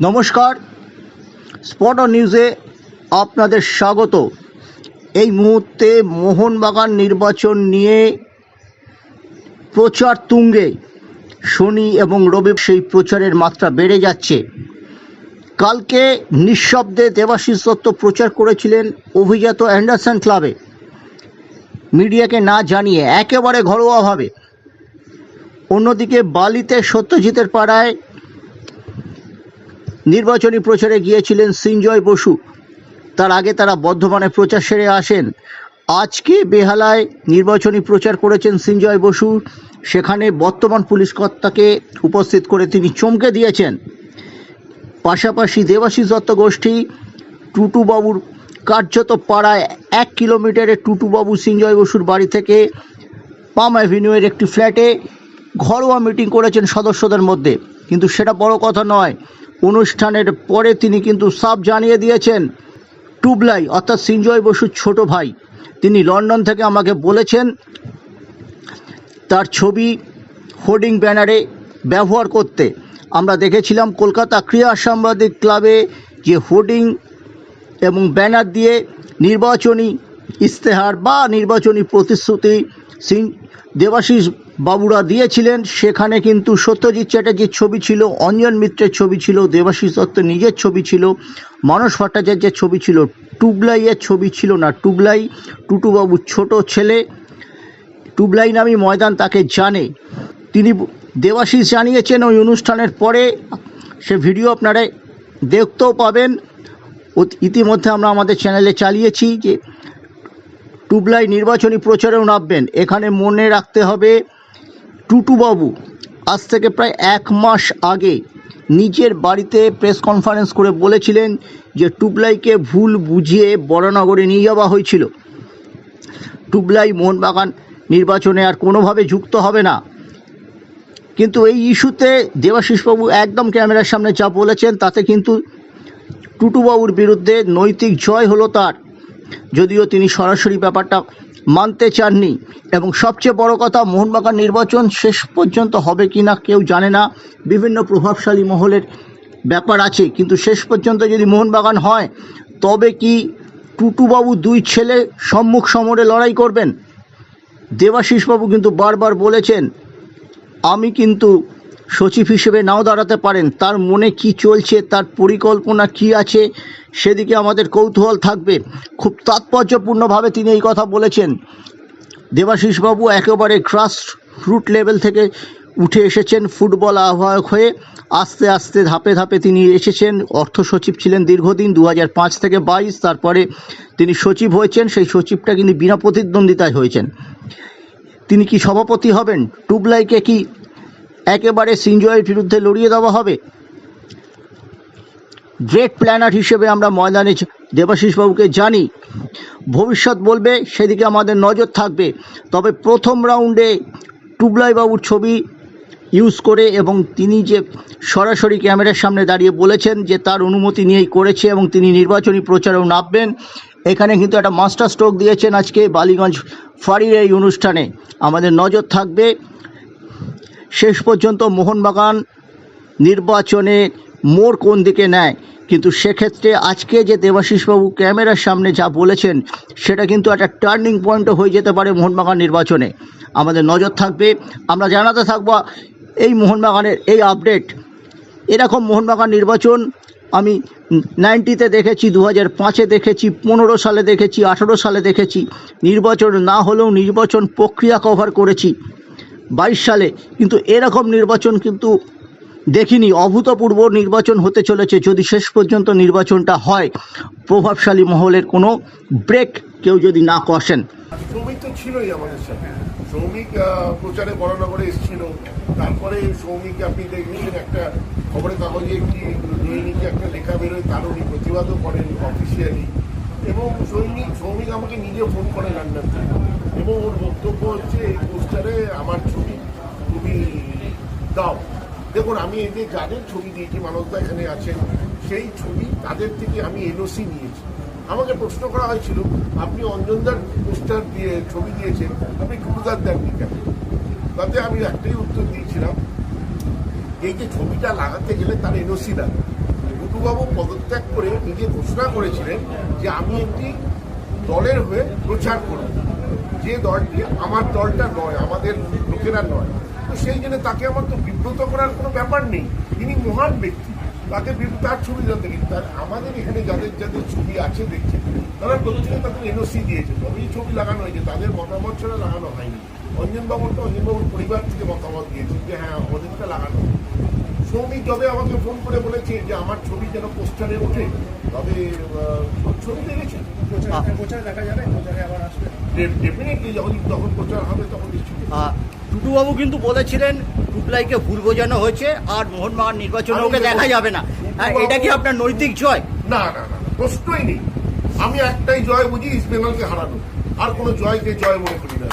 নমস্কার। স্পট নিউজে আপনাদের স্বাগত। এই মুহূর্তে মোহনবাগান নির্বাচন নিয়ে প্রচার তুঙ্গে। শনি এবং রবি সেই প্রচারের মাত্রা বেড়ে যাচ্ছে। কালকে নিঃশব্দে দেবাশিস দত্ত প্রচার করেছিলেন অভিজাত অ্যান্ডারসন ক্লাবে। মিডিয়াকে না জানিয়ে একেবারে ঘরোয়াভাবে। অন্যদিকে বালিতে সত্যজিতের পাড়ায় নির্বাচনী প্রচারে গিয়েছিলেন সিঞ্জয় বসু। তার আগে তারা বর্ধমানে প্রচার সেরে আসেন। আজকে বেহালায় নির্বাচনী প্রচার করেছেন সিঞ্জয় বসু। সেখানে বর্তমান পুলিশ কর্তাকে উপস্থিত করে তিনি চমকে দিয়েছেন। পাশাপাশি দেবাশিস দত্ত গোষ্ঠী টুটুবাবুর কার্যত পাড়ায় এক কিলোমিটারে টুটুবাবু সিঞ্জয় বসুর বাড়ি থেকে পাম অ্যাভিনিউয়ের একটি ফ্ল্যাটে ঘরোয়া মিটিং করেছেন সদস্যদের মধ্যে। কিন্তু সেটা বড় কথা নয়। অনুষ্ঠানের পরে তিনি কিন্তু সাফ জানিয়ে দিয়েছেন, টুবলাই, অর্থাৎ সিঞ্জয় বসুর ছোট ভাই। তিনি লন্ডন থেকে আমাকে বলেছেন, তার ছবি হোর্ডিং ব্যানারে ব্যবহার করতে। আমরা দেখেছিলাম কলকাতা ক্রীড়া সাংবাদিক ক্লাবে যে হোর্ডিং এবং ব্যানার দিয়ে নির্বাচনী ইস্তেহার বা নির্বাচনী প্রতিশ্রুতি সিং দেবাশিস বাবুরা দিয়েছিলেন। সেখানে কিন্তু সত্যজিৎ চ্যাটার্জির ছবি ছিল, অঞ্জন মিত্রের ছবি ছিল, দেবাশিস দত্ত নিজের ছবি ছিল, মানস ভট্টাচার্যের ছবি ছিল, টুবলাইয়ের ছবি ছিল না। টুবলাই, টুটুবাবুর ছোট ছেলে, টুবলাই নামী ময়দান তাকে জানে। তিনি দেবাশিস জানিয়েছেন ওই অনুষ্ঠানের পরে, সে ভিডিও আপনারা দেখতেও পাবেন। ইতিমধ্যে আমরা আমাদের চ্যানেলে চালিয়েছি যে টুবলাই নির্বাচনী প্রচারেও নামবেন। এখানে মনে রাখতে হবে, টুটুবাবু, আজ থেকে প্রায় এক মাস আগে নিজের বাড়িতে প্রেস কনফারেন্স করে বলেছিলেন যে টুবলাইকে ভুল বুঝিয়ে বড়নগরে নিয়ে যাওয়া হয়েছিল। টুবলাই মোহনবাগান নির্বাচনে আর কোনোভাবে যুক্ত হবে না। কিন্তু এই ইস্যুতে দেবাশিসবাবু একদম ক্যামেরার সামনে যা বলেছেন, তাতে কিন্তু টুটুবাবুর বিরুদ্ধে নৈতিক জয় হলো তার। যদিও তিনি সরাসরি ব্যাপারটা মানতে চাননি। এবং সবচেয়ে বড় কথা, মোহনবাগান নির্বাচন শেষ পর্যন্ত হবে কি না কেউ জানে না। বিভিন্ন প্রভাবশালী মহলের ব্যাপার আছে, কিন্তু শেষ পর্যন্ত যদি মোহনবাগান হয়, তবে কি টুটুবাবু দুই ছেলে সম্মুখ সমরে লড়াই করবেন? দেবাশিসবাবু কিন্তু বারবার বলেছেন, আমি কিন্তু সচিব হিসেবে নাও দাঁড়াতে পারেন। তার মনে কি চলছে, তার পরিকল্পনা কি আছে, সেদিকে আমাদের কৌতূহল থাকবে। খুব তাৎপর্যপূর্ণভাবে তিনি এই কথা বলেছেন। দেবাশিসবাবু একেবারে ক্রাস রুট লেভেল থেকে উঠে এসেছেন ফুটবল আহ্বায়ক হয়ে আস্তে আস্তে ধাপে ধাপে তিনি এসেছেন। অর্থ সচিব ছিলেন দীর্ঘদিন দু থেকে বাইশ, তারপরে তিনি সচিব হয়েছেন, সেই সচিবটা কিন্তু বিনা প্রতিদ্বন্দ্বিতায় হয়েছেন। তিনি কি সভাপতি হবেন? টুবলাইকে কি একেবারে সিঞ্জয়ের বিরুদ্ধে লড়িয়ে দেওয়া হবে। গ্রেট প্ল্যানার হিসেবে আমরা ময়দানে দেবাশিসবাবুকে জানি। ভবিষ্যৎ বলবে, সেদিকে আমাদের নজর থাকবে। তবে প্রথম রাউন্ডে টুবলাইবাবুর ছবি ইউজ করে এবং তিনি যে সরাসরি ক্যামেরার সামনে দাঁড়িয়ে বলেছেন যে তার অনুমতি নিয়েই করেছে এবং তিনি নির্বাচনী প্রচারেও নামবেন, এখানে কিন্তু একটা মাস্টার স্ট্রোক দিয়েছেন আজকে বালিগঞ্জ ফাঁড়ির এই অনুষ্ঠানে। আমাদের নজর থাকবে শেষ পর্যন্ত মোহনবাগান নির্বাচনে মোড় কোন দিকে নেয়? কিন্তু সেক্ষেত্রে আজকে যে দেবাশিসবাবু ক্যামেরার সামনে যা বলেছেন, সেটা কিন্তু একটা টার্নিং পয়েন্টও হয়ে যেতে পারে মোহনবাগান নির্বাচনে। আমাদের নজর থাকবে, আমরা জানাতে থাকব এই মোহনবাগানের এই আপডেট এরকম মোহনবাগান নির্বাচন আমি নাইনটিতে দেখেছি দু হাজার পাঁচে দেখেছি, পনেরো সালে দেখেছি, আঠেরো সালে দেখেছি। নির্বাচন না হলেও নির্বাচন প্রক্রিয়া কভার করেছি। সালে। কিন্তু এরকম নির্বাচন কিন্তু দেখিনি। অভূতপূর্ব নির্বাচন হতে চলেছে। যদি শেষ পর্যন্ত নির্বাচনটা হয়, প্রভাবশালী মহলের কোনো ব্রেক কেউ যদি না কষেন। শ্রমিক তো ছিলই আমাদের সাথে। শ্রমিক প্রচারে বড়নগরে এসেছিল। তারপরে শ্রমিক আপনি দেখবেন একটা খবরের কাগজে একটি দৈনিকে একটা লেখা বেরোয় তারও উনি প্রতিবাদও করেন অফিসিয়ালি এবং সৈনিক, শ্রমিক আমাকে নিজে ফোন করে লন্ডন এবং ওর বক্তব্য হচ্ছে আমার ছবি তুমি দাও দেখুন, আমি এদের যাদের ছবি দিয়েছি মানবদা এখানে আছেন, সেই ছবি তাদের থেকে আমি এনওসি নিয়েছি। আমাকে প্রশ্ন করা হয়েছিল, আপনি অঞ্জনদার পোস্টার দিয়ে ছবি দিয়েছেন, আপনি টুকুদার দেননি কেন? তাতে আমি একটাই উত্তর দিয়েছিলাম, এই যে ছবিটা লাগাতে গেলে তার এনওসি লাগে। টুটুবাবু পদত্যাগ করে নিজে ঘোষণা করেছিলেন যে আমি একটি দলের হয়ে প্রচার করব। যে দলটি আমার দলটা নয়, আমাদের লোকেরা নয়। তো সেই জন্য তাকে আমার তো বিব্রত করার কোনো ব্যাপার নেই। তিনি মহান ব্যক্তি। তাকে তার ছবি জানতে গেছি তার আমাদের এখানে যাদের যাদের ছবি আছে দেখছে তারা প্রত্যেকে তাদের এনওসি দিয়েছে। তবেই ছবি লাগানো হয়েছে, তাদের মতামত ছাড়া লাগানো হয়নি। অঞ্জনবাবুর তো অঞ্জনবাবুর পরিবার থেকে মতামত দিয়েছে যে হ্যাঁ ওদেরটা লাগানো। সৌমিক যবে আমাকে ফোন করে বলেছে যে আমার ছবি যেন পোস্টারে ওঠে তবে ছবি দেখেছি প্রচারে প্রচারে দেখা যাবে প্রচারে আবার আসবে। ডেফিনেটলি যখন যখন প্রচার হবে তখন নিশ্চয়ই টুটুবাবু কিন্তু বলেছিলেন টুকলাইকে ভুল বোঝানো হয়েছে আর মোহনবাগান নির্বাচনে ওকে দেখা যাবে না। হ্যাঁ, এটা কি আপনার নৈতিক জয়? না না না না, প্রশ্নই নেই। আমি একটাই জয় বুঝি ইস্ট বেঙ্গলকে হারানো। আর কোনো জয়কে জয় মনে করি না।